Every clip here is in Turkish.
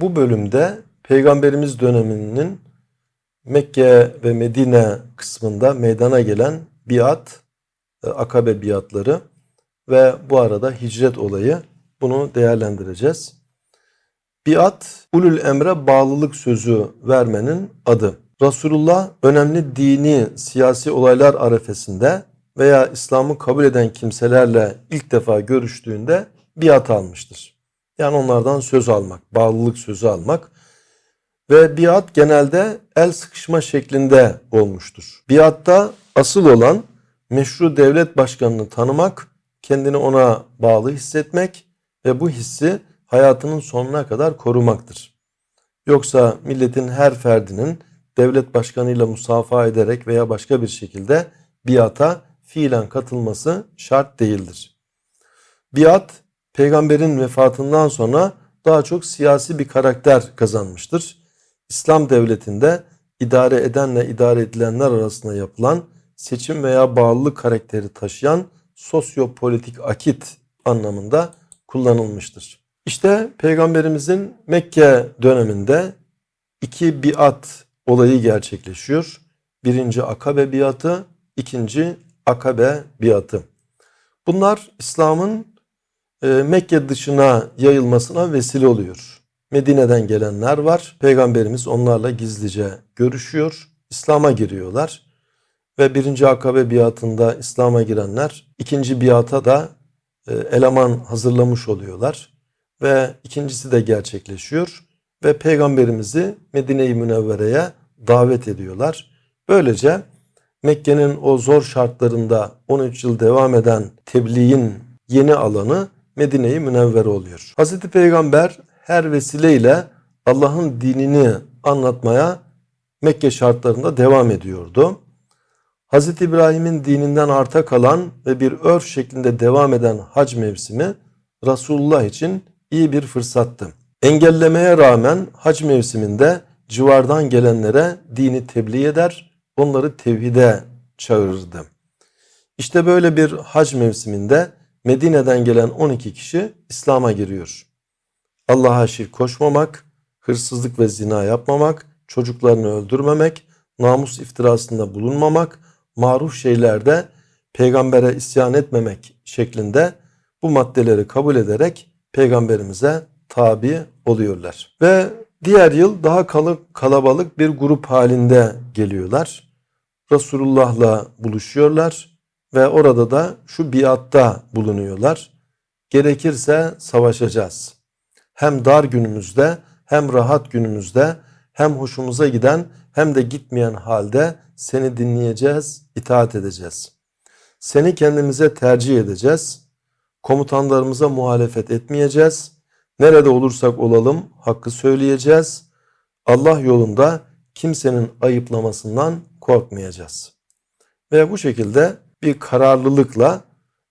Bu bölümde Peygamberimiz döneminin Mekke ve Medine kısmında meydana gelen biat, e, akabe biatları ve bu arada hicret olayı bunu değerlendireceğiz. Biat, ulul emre bağlılık sözü vermenin adı. Resulullah önemli dini, siyasi olaylar arefesinde veya İslam'ı kabul eden kimselerle ilk defa görüştüğünde biat almıştır. Yani onlardan söz almak, bağlılık sözü almak ve biat genelde el sıkışma şeklinde olmuştur. Biatta asıl olan meşru devlet başkanını tanımak, kendini ona bağlı hissetmek ve bu hissi hayatının sonuna kadar korumaktır. Yoksa milletin her ferdinin devlet başkanıyla musafaha ederek veya başka bir şekilde biata fiilen katılması şart değildir. Biat peygamberin vefatından sonra daha çok siyasi bir karakter kazanmıştır. İslam devletinde idare edenle idare edilenler arasında yapılan seçim veya bağlılık karakteri taşıyan sosyopolitik akit anlamında kullanılmıştır. İşte peygamberimizin Mekke döneminde iki biat olayı gerçekleşiyor. Birinci akabe biatı, ikinci akabe biatı. Bunlar İslam'ın Mekke dışına yayılmasına vesile oluyor. Medine'den gelenler var. Peygamberimiz onlarla gizlice görüşüyor. İslam'a giriyorlar. Ve birinci akabe biatında İslam'a girenler ikinci biata da e, eleman hazırlamış oluyorlar. Ve ikincisi de gerçekleşiyor. Ve Peygamberimizi Medine-i Münevvere'ye davet ediyorlar. Böylece Mekke'nin o zor şartlarında 13 yıl devam eden tebliğin yeni alanı Medine-i oluyor. Hz. Peygamber her vesileyle Allah'ın dinini anlatmaya Mekke şartlarında devam ediyordu. Hz. İbrahim'in dininden arta kalan ve bir örf şeklinde devam eden hac mevsimi Resulullah için iyi bir fırsattı. Engellemeye rağmen hac mevsiminde civardan gelenlere dini tebliğ eder, onları tevhide çağırırdı. İşte böyle bir hac mevsiminde Medine'den gelen 12 kişi İslam'a giriyor. Allah'a şirk koşmamak, hırsızlık ve zina yapmamak, çocuklarını öldürmemek, namus iftirasında bulunmamak, maruf şeylerde peygambere isyan etmemek şeklinde bu maddeleri kabul ederek peygamberimize tabi oluyorlar. Ve diğer yıl daha kalabalık bir grup halinde geliyorlar. Resulullah'la buluşuyorlar ve orada da şu biatta bulunuyorlar. Gerekirse savaşacağız. Hem dar günümüzde hem rahat günümüzde hem hoşumuza giden hem de gitmeyen halde seni dinleyeceğiz, itaat edeceğiz. Seni kendimize tercih edeceğiz. Komutanlarımıza muhalefet etmeyeceğiz. Nerede olursak olalım hakkı söyleyeceğiz. Allah yolunda kimsenin ayıplamasından korkmayacağız. Ve bu şekilde bir kararlılıkla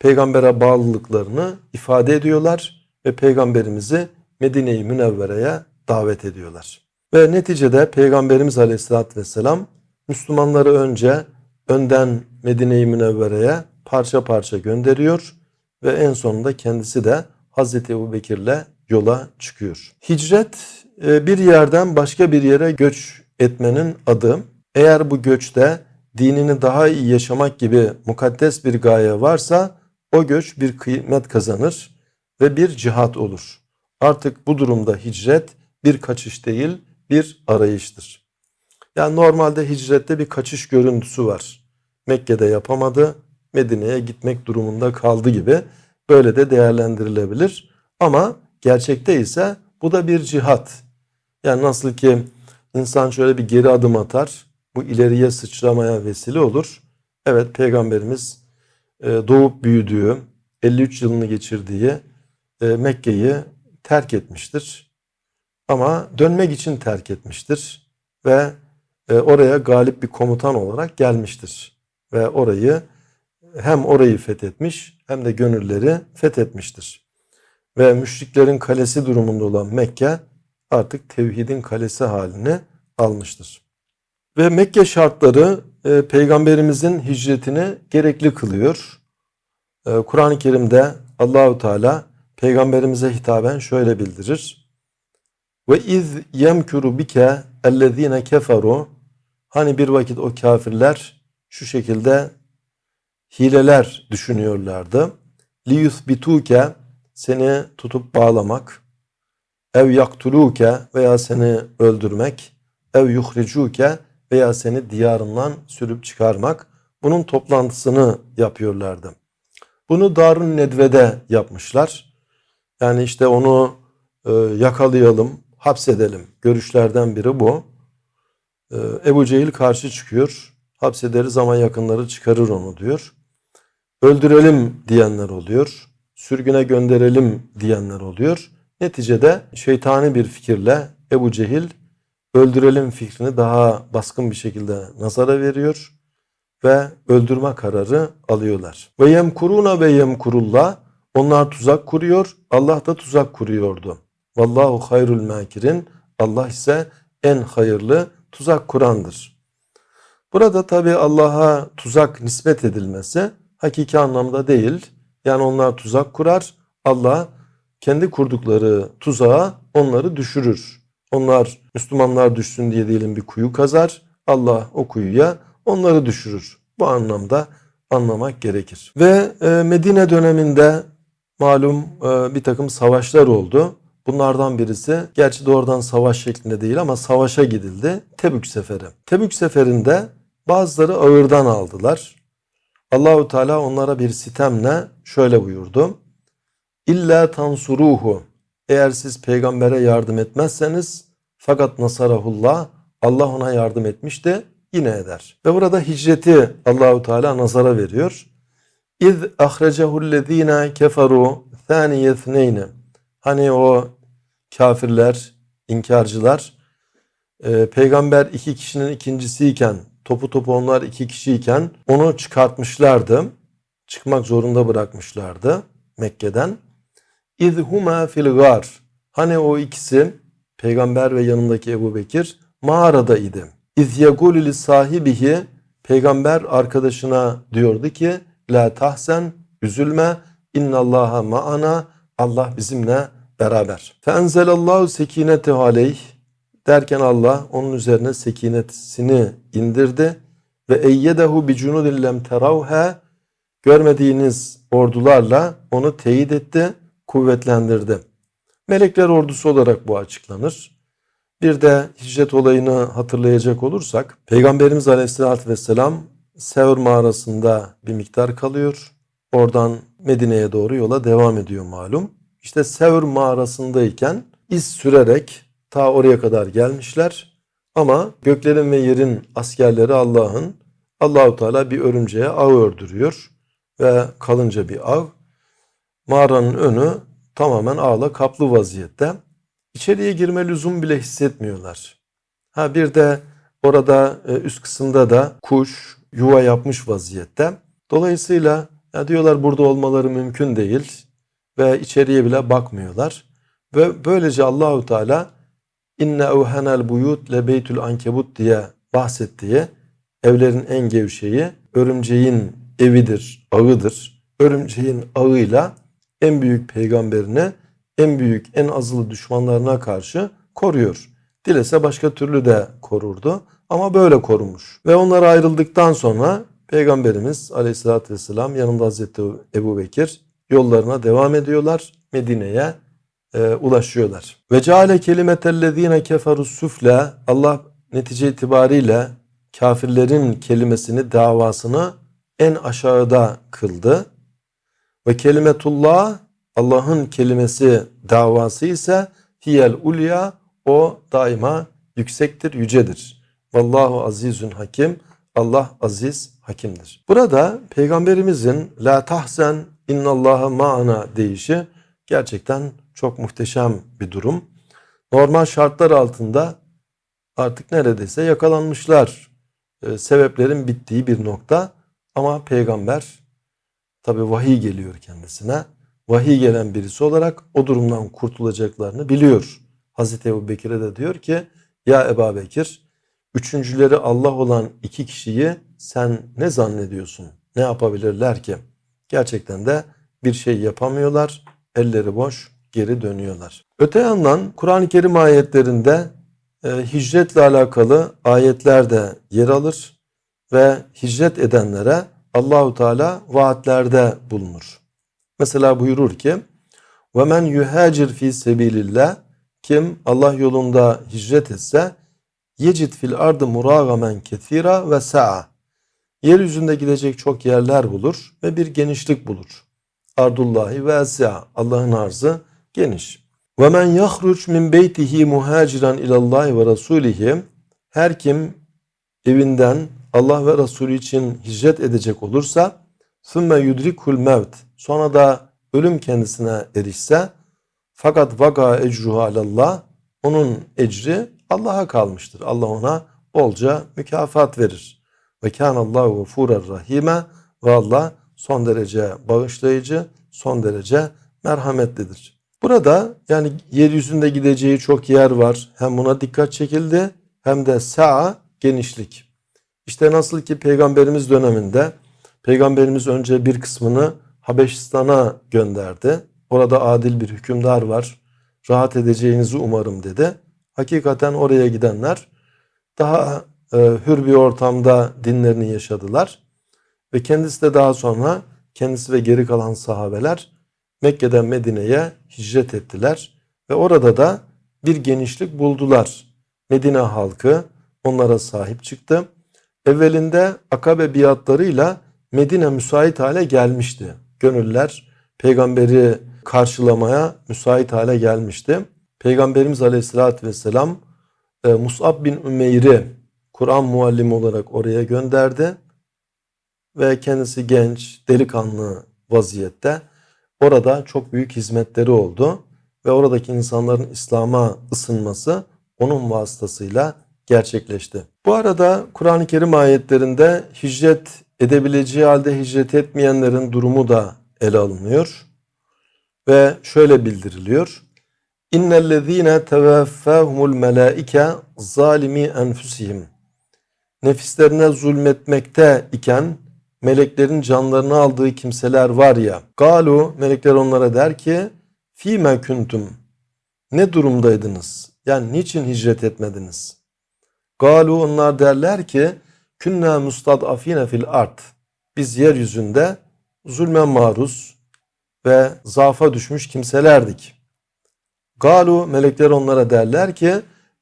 peygambere bağlılıklarını ifade ediyorlar ve peygamberimizi Medine-i Münevvere'ye davet ediyorlar. Ve neticede Peygamberimiz Aleyhisselatü Vesselam Müslümanları önce önden Medine-i Münevvere'ye parça parça gönderiyor ve en sonunda kendisi de Hazreti Ebu Bekir'le yola çıkıyor. Hicret e, bir yerden başka bir yere göç etmenin adı. Eğer bu göçte dinini daha iyi yaşamak gibi mukaddes bir gaye varsa o göç bir kıymet kazanır ve bir cihat olur. Artık bu durumda hicret bir kaçış değil bir arayıştır. Yani normalde hicrette bir kaçış görüntüsü var. Mekke'de yapamadı, Medine'ye gitmek durumunda kaldı gibi böyle de değerlendirilebilir. Ama gerçekte ise bu da bir cihat. Yani nasıl ki insan şöyle bir geri adım atar, bu ileriye sıçramaya vesile olur. Evet peygamberimiz e, doğup büyüdüğü, 53 yılını geçirdiği e, Mekke'yi terk etmiştir. Ama dönmek için terk etmiştir ve e, oraya galip bir komutan olarak gelmiştir. Ve orayı hem orayı fethetmiş hem de gönülleri fethetmiştir. Ve müşriklerin kalesi durumunda olan Mekke artık tevhidin kalesi halini almıştır. Ve Mekke şartları e, peygamberimizin hicretini gerekli kılıyor. E, Kur'an-ı Kerim'de Allahu Teala peygamberimize hitaben şöyle bildirir. Ve iz yemkuru bike ellezine keferu hani bir vakit o kafirler şu şekilde hileler düşünüyorlardı. Li yuthbituke seni tutup bağlamak ev yaktuluke veya seni öldürmek ev yuhricuke veya seni diyarından sürüp çıkarmak bunun toplantısını yapıyorlardı. Bunu Darun Nedve'de yapmışlar. Yani işte onu e, yakalayalım, hapsedelim. Görüşlerden biri bu. E, Ebu Cehil karşı çıkıyor. Hapsederiz ama yakınları çıkarır onu diyor. Öldürelim diyenler oluyor. Sürgüne gönderelim diyenler oluyor. Neticede şeytani bir fikirle Ebu Cehil öldürelim fikrini daha baskın bir şekilde nazara veriyor ve öldürme kararı alıyorlar. Ve yemkuruna ve yemkurullah onlar tuzak kuruyor. Allah da tuzak kuruyordu. Vallahu hayrul makirin. Allah ise en hayırlı tuzak kurandır. Burada tabi Allah'a tuzak nispet edilmesi hakiki anlamda değil. Yani onlar tuzak kurar. Allah kendi kurdukları tuzağa onları düşürür. Onlar Müslümanlar düşsün diye diyelim bir kuyu kazar. Allah o kuyuya onları düşürür. Bu anlamda anlamak gerekir. Ve e, Medine döneminde malum e, bir takım savaşlar oldu. Bunlardan birisi gerçi doğrudan savaş şeklinde değil ama savaşa gidildi. Tebük seferi. Tebük seferinde bazıları ağırdan aldılar. Allahu Teala onlara bir sitemle şöyle buyurdu. İlla tansuruhu. Eğer siz peygambere yardım etmezseniz fakat nasarahullah Allah ona yardım etmişti yine eder. Ve burada hicreti Allahu Teala nazara veriyor. İz ahrecehu'llezine keferu thaniyethneyni. Hani o kafirler, inkarcılar e, peygamber iki kişinin ikincisiyken topu topu onlar iki kişiyken onu çıkartmışlardı. Çıkmak zorunda bırakmışlardı Mekke'den. İzhuma fil gar. Hani o ikisi peygamber ve yanındaki Ebu Bekir mağarada idi. İz yegulü sahibihi peygamber arkadaşına diyordu ki la tahsen üzülme innallaha ma'ana Allah bizimle beraber. Fe enzelallahu sekinetehu aleyh derken Allah onun üzerine sekinetini indirdi ve eyyedehu bi cunudin lem teravha görmediğiniz ordularla onu teyit etti, kuvvetlendirdi. Melekler ordusu olarak bu açıklanır. Bir de hicret olayını hatırlayacak olursak Peygamberimiz Aleyhisselatü Vesselam Sevr mağarasında bir miktar kalıyor. Oradan Medine'ye doğru yola devam ediyor malum. İşte Sevr mağarasındayken iz sürerek ta oraya kadar gelmişler. Ama göklerin ve yerin askerleri Allah'ın Allahu Teala bir örümceğe ağ ördürüyor ve kalınca bir ağ. Mağaranın önü tamamen ağla kaplı vaziyette. İçeriye girme lüzum bile hissetmiyorlar. Ha bir de orada e, üst kısımda da kuş yuva yapmış vaziyette. Dolayısıyla ya diyorlar burada olmaları mümkün değil ve içeriye bile bakmıyorlar. Ve böylece Allahu Teala inne evhenel buyut le beytül ankebut diye bahsettiği evlerin en gevşeği örümceğin evidir, ağıdır. Örümceğin ağıyla en büyük peygamberini en büyük, en azılı düşmanlarına karşı koruyor. Dilese başka türlü de korurdu ama böyle korumuş. Ve onlar ayrıldıktan sonra Peygamberimiz aleyhissalatü vesselam yanında Hazreti Ebu Bekir yollarına devam ediyorlar. Medine'ye e, ulaşıyorlar. Ve ceale kelimetellezine keferus sufle Allah netice itibariyle kafirlerin kelimesini, davasını en aşağıda kıldı. Ve kelimetullah Allah'ın kelimesi davası ise hiyel ulya o daima yüksektir, yücedir. Vallahu azizün hakim. Allah aziz, hakimdir. Burada peygamberimizin la tahzen innallaha ma'ana deyişi gerçekten çok muhteşem bir durum. Normal şartlar altında artık neredeyse yakalanmışlar. Ee, sebeplerin bittiği bir nokta ama peygamber tabi vahiy geliyor kendisine vahiy gelen birisi olarak o durumdan kurtulacaklarını biliyor. Hazreti Ebu Bekir'e de diyor ki ya Ebu Bekir üçüncüleri Allah olan iki kişiyi sen ne zannediyorsun? Ne yapabilirler ki? Gerçekten de bir şey yapamıyorlar. Elleri boş geri dönüyorlar. Öte yandan Kur'an-ı Kerim ayetlerinde e, hicretle alakalı ayetler de yer alır ve hicret edenlere Allahu Teala vaatlerde bulunur. Mesela buyurur ki: "Ve men yuhacir fi sebilillah" Kim Allah yolunda hicret etse yecid fil ardı muragamen kethira ve sa'a. Yeryüzünde gidecek çok yerler bulur ve bir genişlik bulur. Ardullahi ve esya. Allah'ın arzı geniş. Ve men yahruc min beytihi muhaciran ilallahi ve rasulihi. Her kim evinden Allah ve Resulü için hicret edecek olursa ثُمَّ yudrikul mevt sonra da ölüm kendisine erişse fakat vaka ecruhu alallah onun ecri Allah'a kalmıştır. Allah ona bolca mükafat verir. Ve kânallâhu gafûrer rahime ve Allah son derece bağışlayıcı, son derece merhametlidir. Burada yani yeryüzünde gideceği çok yer var. Hem buna dikkat çekildi hem de sa'a genişlik. İşte nasıl ki peygamberimiz döneminde peygamberimiz önce bir kısmını Habeşistan'a gönderdi. Orada adil bir hükümdar var. Rahat edeceğinizi umarım dedi. Hakikaten oraya gidenler daha e, hür bir ortamda dinlerini yaşadılar. Ve kendisi de daha sonra kendisi ve geri kalan sahabeler Mekke'den Medine'ye hicret ettiler. Ve orada da bir genişlik buldular. Medine halkı onlara sahip çıktı. Evvelinde akabe biatlarıyla Medine müsait hale gelmişti. Gönüller peygamberi karşılamaya müsait hale gelmişti. Peygamberimiz Aleyhisselatü Vesselam e, Mus'ab bin Ümeyr'i Kur'an muallimi olarak oraya gönderdi. Ve kendisi genç, delikanlı vaziyette orada çok büyük hizmetleri oldu. Ve oradaki insanların İslam'a ısınması onun vasıtasıyla gerçekleşti. Bu arada Kur'an-ı Kerim ayetlerinde hicret edebileceği halde hicret etmeyenlerin durumu da ele alınıyor. Ve şöyle bildiriliyor. İnnellezîne tevaffâhumul melâike zalimi enfusihim. Nefislerine zulmetmekte iken meleklerin canlarını aldığı kimseler var ya. Galu melekler onlara der ki fîme kuntum. Ne durumdaydınız? Yani niçin hicret etmediniz? Galu onlar derler ki künna mustadafine fil art. Biz yeryüzünde zulme maruz ve zaafa düşmüş kimselerdik. Galu melekler onlara derler ki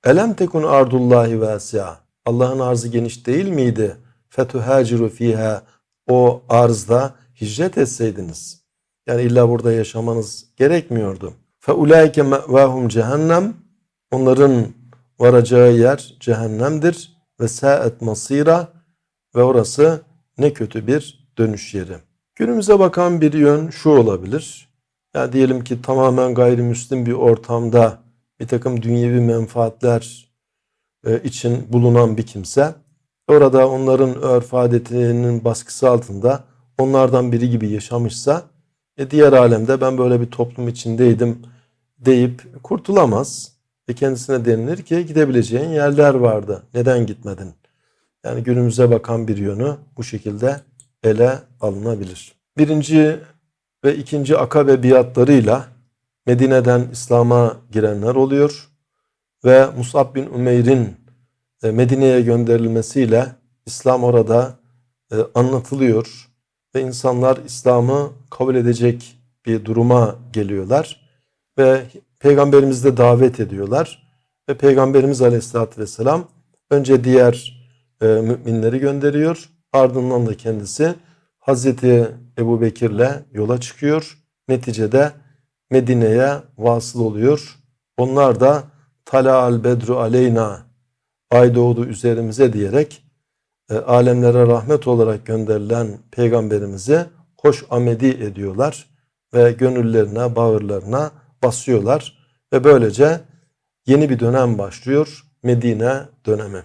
elem tekun ardullahi vasi'a. Allah'ın arzı geniş değil miydi? Fetuhaciru fiha o arzda hicret etseydiniz. Yani illa burada yaşamanız gerekmiyordu. Fe ulaike cehennem. Onların varacağı yer cehennemdir ve sa'et masira ve orası ne kötü bir dönüş yeri. Günümüze bakan bir yön şu olabilir. Ya diyelim ki tamamen gayrimüslim bir ortamda bir takım dünyevi menfaatler e, için bulunan bir kimse orada onların örf adetinin baskısı altında onlardan biri gibi yaşamışsa e, diğer alemde ben böyle bir toplum içindeydim deyip kurtulamaz. Ve kendisine denilir ki gidebileceğin yerler vardı. Neden gitmedin? Yani günümüze bakan bir yönü bu şekilde ele alınabilir. Birinci ve ikinci akabe biatlarıyla Medine'den İslam'a girenler oluyor. Ve Musab bin Ümeyr'in e, Medine'ye gönderilmesiyle İslam orada e, anlatılıyor. Ve insanlar İslam'ı kabul edecek bir duruma geliyorlar. Ve Peygamberimizi de davet ediyorlar. Ve Peygamberimiz Aleyhisselatü Vesselam önce diğer e, müminleri gönderiyor. Ardından da kendisi Hazreti Ebu Bekir'le yola çıkıyor. Neticede Medine'ye vasıl oluyor. Onlar da Tala al bedru aleyna ay doğdu üzerimize diyerek e, alemlere rahmet olarak gönderilen peygamberimize hoş amedi ediyorlar ve gönüllerine, bağırlarına basıyorlar ve böylece yeni bir dönem başlıyor. Medine dönemi.